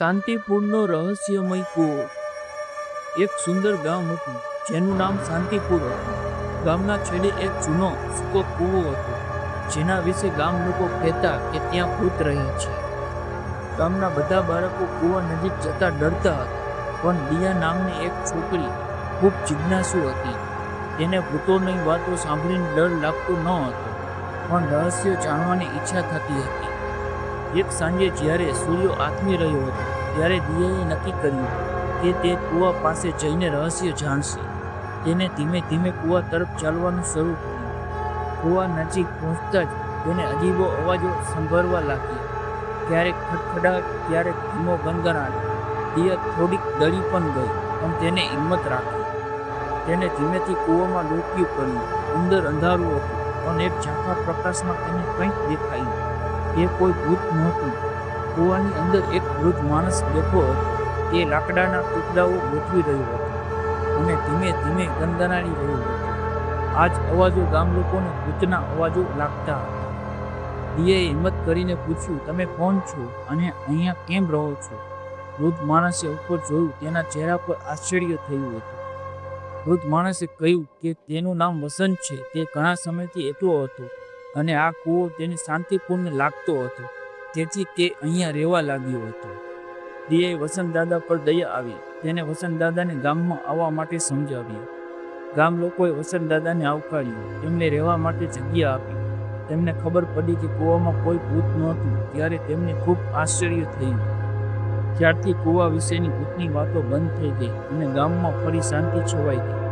શાંતિપુરનો રહસ્યમય કૂવો. એક સુંદર ગામ હતું, જેનું નામ શાંતિપુર હતું. ગામના છેડે એક જૂનો સૂકો કૂવો હતો, જેના વિશે ગામ લોકો કહેતા કે ત્યાં ભૂત રહે છે. ગામના બધા બાળકો કૂવા નજીક જતા ડરતા હતા, પણ દિયા નામની એક છોકરી ખૂબ જિજ્ઞાસુ હતી. તેને ભૂતોની વાતો સાંભળીને ડર લાગતો ન હતો, પણ રહસ્યો જાણવાની ઈચ્છા થતી હતી. એક સાંજે જ્યારે સૂર્ય આથમી રહ્યો હતો, ત્યારે દિયાએ નક્કી કર્યું કે તે કૂવા પાસે જઈને રહસ્ય જાણશે. તેને ધીમે ધીમે કૂવા તરફ ચાલવાનું શરૂ કર્યું. કૂવા નજીક પહોંચતા જ તેને અજીબો અવાજો સંભળવા લાગ્યા. ક્યારેક ખડખડાટ, ક્યારેક ધીમો ગણગણાટ દિયા થોડીક ડરી પણ ગઈ, પણ તેને હિંમત રાખી. તેને ધીમેથી કૂવામાં ડોક્યું કર્યું અંદર અંધારું હતું, પણ એક ઝાંખા પ્રકાશમાં તેને કંઈક દેખાયું. તે કોઈ ભૂત નહોતું. કૂવાની અંદર એક વૃદ્ધ માણસ બેઠો હતો. તે લાકડાના ટુકડાઓ ગોઠવી રહ્યો હતો અને ધીમે ધીમે ગનગનાડી રહ્યો હતો. આ જ અવાજો ગામ લોકોને ભૂતના અવાજો લાગતા હતા. દિયે હિંમત કરીને પૂછ્યું, તમે કોણ છો અને અહીંયા કેમ રહો છો? વૃદ્ધ માણસે ઉપર જોયું, તેના ચહેરા પર આશ્ચર્ય થયું હતું. વૃદ્ધ માણસે કહ્યું કે તેનું નામ વસંત છે. તે ઘણા સમયથી એકલો હતો. અને આ કૂવો તેને શાંતિપૂર્ણ લાગતો હતો. તેથી તે અહીંયા રહેવા લાગ્યો હતો. દિયે વસંત દાદા પર દયા આવી. તેને વસંત દાદાને ગામમાં આવવા માટે સમજાવ્યા. ગામ લોકોએ વસંત દાદાને આવકાર્યું. તેમને રહેવા માટે જગ્યા આપી. તેમને ખબર પડી કે કૂવામાં કોઈ ભૂત નહોતું. ત્યારે તેમને ખૂબ આશ્ચર્ય થયું. ત્યારથી કૂવા વિશેની ભૂતની વાતો બંધ થઈ ગઈ અને ગામમાં ફરી શાંતિ છવાઈ ગઈ.